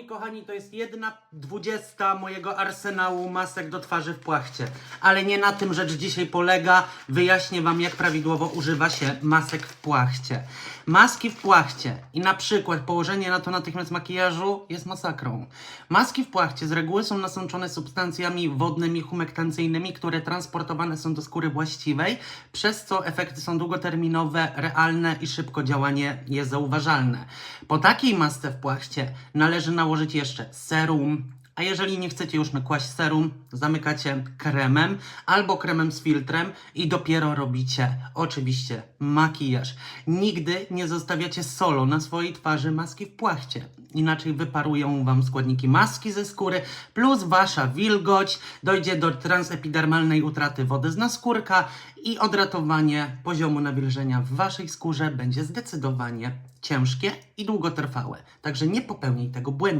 Moi kochani, to jest jedna dwudziesta mojego arsenału masek do twarzy w płachcie. Ale nie na tym rzecz dzisiaj polega. Wyjaśnię Wam, jak prawidłowo używa się masek w płachcie. Maski w płachcie i na przykład położenie na to natychmiast makijażu jest masakrą. Maski w płachcie z reguły są nasączone substancjami wodnymi, humektancyjnymi, które transportowane są do skóry właściwej, przez co efekty są długoterminowe, realne i szybko działanie jest zauważalne. Po takiej masce w płachcie należy nałożyć jeszcze serum, a jeżeli nie chcecie już nakłaść serum, zamykacie kremem albo kremem z filtrem i dopiero robicie oczywiście makijaż. Nigdy nie zostawiacie solo na swojej twarzy maski w płachcie. Inaczej wyparują wam składniki maski ze skóry, plus wasza wilgoć, dojdzie do transepidermalnej utraty wody z naskórka i odratowanie poziomu nawilżenia w waszej skórze będzie zdecydowanie ciężkie i długotrwałe. Także nie popełnij tego błędu.